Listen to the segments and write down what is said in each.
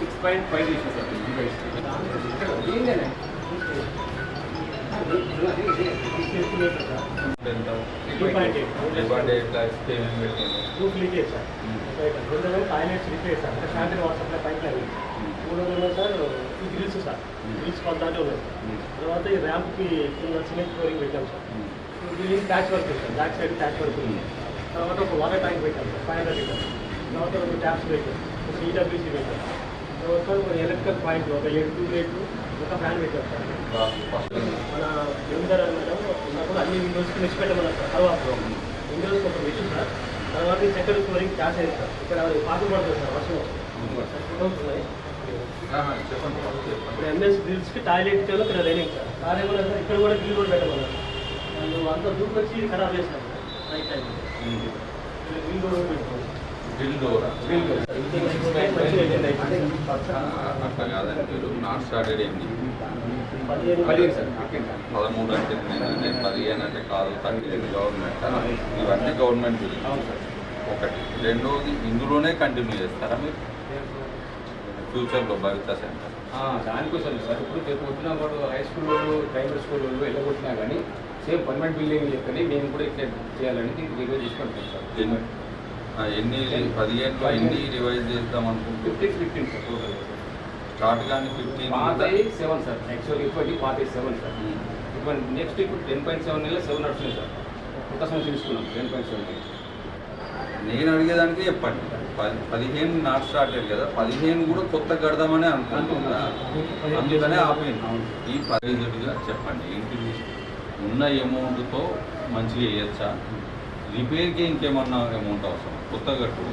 Six point five చేసిన sir demand leakage sir రెండు వందలు టాయిలెట్స్ రిపేర్ సార్ అంటే sanitary water supply pipeline sir ఈ గ్రిల్స్ సార్ గ్రిల్స్ ఉన్నాయి సార్ తర్వాత ఈ ర్యాంప్కి సిమెంట్ ఫ్లోరింగ్ పెట్టాం sir green patch work sir back side patch work ఉంది తర్వాత ఒక వాటర్ ట్యాంక్ పెట్టాం సార్ ఫైవ్ హండ్రెడ్ లీటర్ తర్వాత ఒక ట్యాప్స్ పెట్టాం ఒక ఈడబ్ల్యూసీ పెట్టాం ఎలక్ట్రికల్ పాయింట్ ఒక ఏడు టూ రేట్లు ఒక ఫ్యాన్ పెట్టాం సార్ ఫస్ట్ మన జమీందార్ మేడం ఉన్నప్పుడు అన్ని విండోస్కి మెష్ పెట్టమన్నారు సార్ తర్వాత విండోస్కి ఒక మెషిన్ సార్. తర్వాత సెకండ్ ఫ్లోరింగ్ క్యాష్ అయింది సార్? ఇక్కడ పాటు పడుతుంది సార్ వర్షం ఇప్పుడు ఎంఎస్ గ్రిల్స్కి టాయిలెట్ ఇచ్చాను ఇక్కడ రైనింగ్ సార్. సార్ ఏమన్నా సార్ ఇక్కడ కూడా గ్రిల్ కూడా పెట్టమన్నారు. వాళ్ళు అంతా దూరం వచ్చి ఖరాబ్ సార్ నైట్ టైం గ్రిల్ కూడా పెట్టుకోండి బిల్ డోర్? గ్రిల్ కూడా అట్లా కాదండి మీరు నాట్ స్టార్టెడ్ ఏంటి పదమూడు అంటే నేను పదిహేను అంటే కాదు పదిహేను గవర్నమెంట్ ఇవన్నీ గవర్నమెంట్ ఒకటి రెండోది ఇందులోనే కంటిన్యూ చేస్తారా మీరు? ఫ్యూచర్లో భవిత సెంటర్. దానికోసం సార్. ఇప్పుడు రేపు పొద్దున వాడు హై స్కూల్ వాళ్ళు ప్రైమరీ స్కూల్ వాళ్ళు వెళ్ళగొట్టినా కానీ సేమ్ పర్మనెంట్ బిల్డింగ్ లెక్కనే మేము కూడా ఇక్కడ చేయాలని రివైజ్ చేసుకుంటాం సార్. ఎన్ని పదిహేనులో ఎన్ని రివైజ్ చేద్దాం అనుకుంటున్నాం ఫిఫ్టీన్ స్టార్ట్ కానీ సెవెన్ సార్ యాక్చువల్ ఇప్పటికి పాత సెవెన్ సార్ ఇప్పుడు నెక్స్ట్ ఇప్పుడు టెన్ పాయింట్ సెవెన్ నెల సెవెన్ నడుస్తుంది సార్ కొత్త సంవత్సరం తీసుకున్నాం టెన్ పాయింట్ సెవెన్ నేను అడిగేదానికి చెప్పండి. పది పదిహేను నాట్ స్టార్టెడ్ కదా పదిహేను కూడా కొత్త కడదామని అనుకుంటున్నా. అందుకనే ఈ పదిహేనుగా చెప్పండి ఏంటి ఉన్న అమౌంట్తో మంచిగా వేయచ్చా? రిపేర్కి ఇంకేమన్నా అమౌంట్ అవసరం? కొత్తగా కట్టు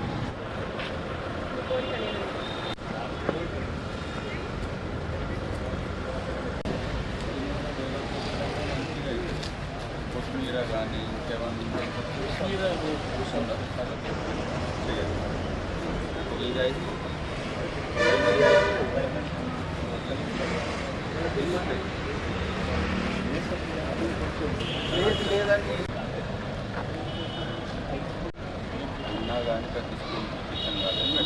కొత్తిమీర కానీ ఇంకేమన్నా కొత్తిమీర ఇది అయితే లేదండి వెనక తీసుకుని చూపించాను కాదండి